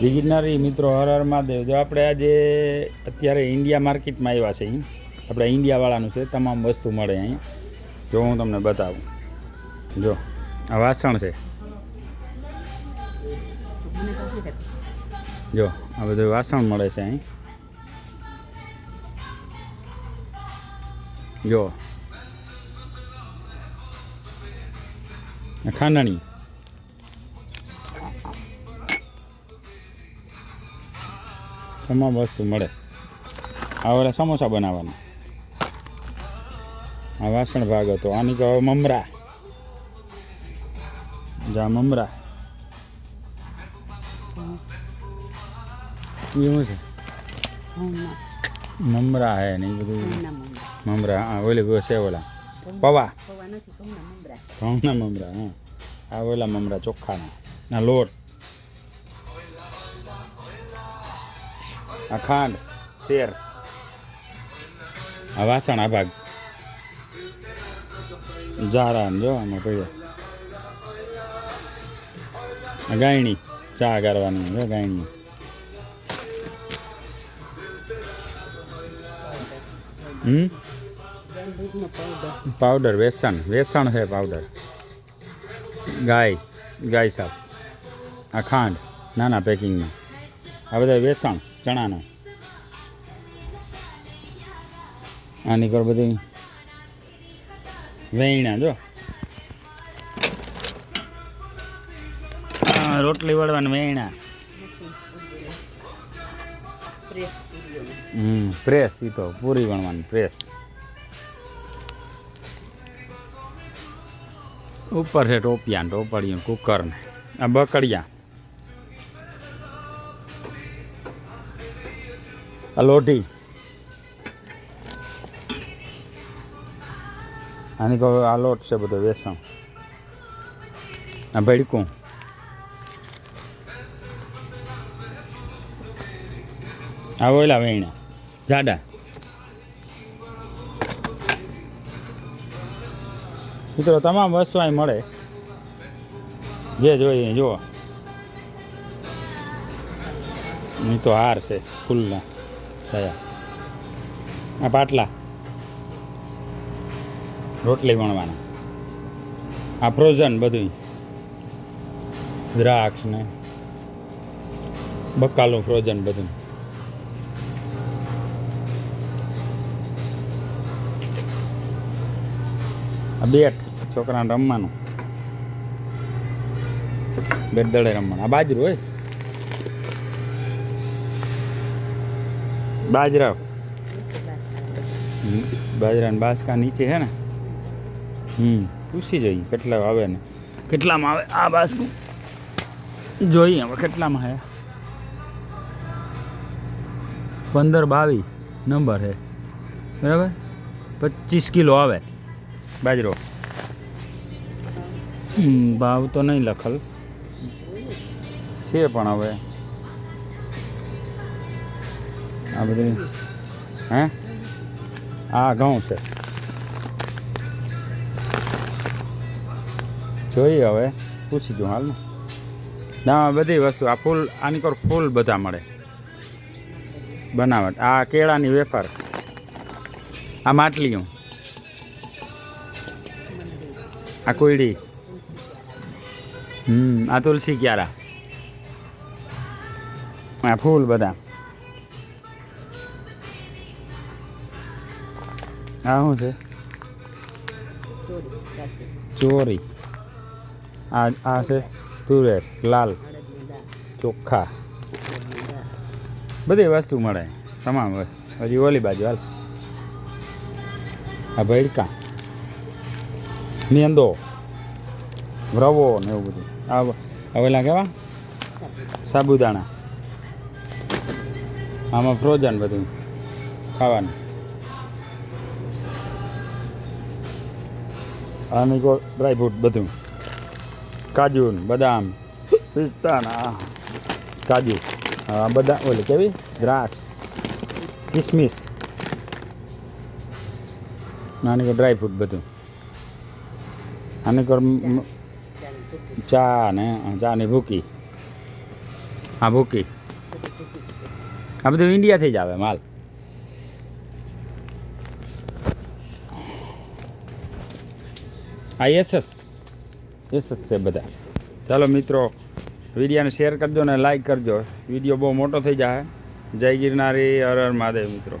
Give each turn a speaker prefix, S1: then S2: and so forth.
S1: જી ગિરનારી મિત્રો હર હર મહાદેવ. જો આપણે આજે અત્યારે ઇન્ડિયા માર્કેટમાં આવ્યા છે અહીં આપણે ઇન્ડિયાવાળાનું છે, તમામ વસ્તુ મળે અહીં. જો હું તમને બતાવું. જો, આ વાસણ છે. જો, આ બધું વાસણ મળે છે અહીં. જો, આ ખાંડણી. તમામ વસ્તુ મળે. આ ઓલા સમોસા બનાવવાના. આ વાસણ ભાગ હતો. આની કહો મમરા. જા મમરા. એવું છે? મમરા. હે ને એ બધું. મમરા. હા ઓલી છે ઓલા. પવા. ઘઉંના મમરા. હા. આ ઓલા મમરા ચોખ્ખાના ના લોટ. આ ખાંડ શેર. આ વાસણ આ ભાગ. જારા જો આમાં પડ્યો ગાયણી, ચા કરવાની જો ગાયણી હમ? પાવડર, વેસણ વેસણ છે પાવડર. ગાય ગાય સાપ. આ ખાંડ નાના પેકિંગમાં. આ બધા વેસણ. ચણાનો. આની કર બધી વેણા જો. રોટલી વળવાની વેણા હમ પ્રેસ એ તો, પૂરી વણવાની પ્રેસ ઉપર છે ટોપિયા ટોપડિયું કુકર ને. આ બકડિયા. આ આની કહો આ લોટ છે બધો વેસણ. આ ભડકું આ ઓલા વેણા, જાડા. મિત્રો, તમામ વસ્તુ અહીં મળે. જે જોઈએ, જુઓ. એ તો હાર છે, ફૂલના. થયા. આ પાટલા. રોટલી વણવાના. આ ફ્રોઝન બધું દ્રાક્ષ ને બકાલું ફ્રોઝન બધું આ બેટ છોકરાને રમવાનું. બેટ દળે રમવાનું. આ બાજરું હોય? બાજરા બાજરાના બાસકા નીચે છે ને? હમ, પૂછી જોઈએ કેટલા આવે ને. કેટલામાં આવે? આ બાસકું જોઈએ હવે કેટલામાં હે. પંદર બાવીસ નંબર છે બરાબર? પચીસ કિલો આવે. બાજરો. ભાવ તો નહીં લખલ. છે પણ હવે. આ બધું, હે? આ ઘઉં છે. જોઈએ હવે, પૂછી દઉં હાલ ને ના બધી વસ્તુ, આ ફૂલ, આની કોર ફૂલ બધા મળે. બનાવટ, આ કેળાની વેફર, આ માટલીઓ, આ કોયડી. હમ, આ તુલસી ક્યારા. આ ફૂલ બધા. આ શું છે? ચોરી. આ આ છે તુરેર લાલ ચોખ્ખા બધી વસ્તુ મળે. તમામ વસ્તુ. હજી ઓલી બાજુ હાલ. આ ભડકા. મેંદો. રવો ને એવું બધું. આ હવેલા કેવા? સાબુદાણા. આમાં ફ્રોઝન બધું ખાવાનું. આની કો ડ્રાયફ્રૂટ બધું. કાજુ બદામ, પિસ્તા ને કાજુ. બધા ઓલી કેવી? દ્રાક્ષ. કિસમિસ. કો ડ્રાયફ્રૂટ બધું. આની કોર ચા ને ચા ની ભૂકી. હા ભૂકી. આ બધું ઇન્ડિયાથી જ આવે માલ. આ એસએસ એસએસ છે બધા. ચાલો મિત્રો, વિડીયોને શેર કરજો ને લાઈક કરજો વીડિયો બહુ મોટો થઈ જાય જય ગિરનારી, હર હર મહાદેવ મિત્રો.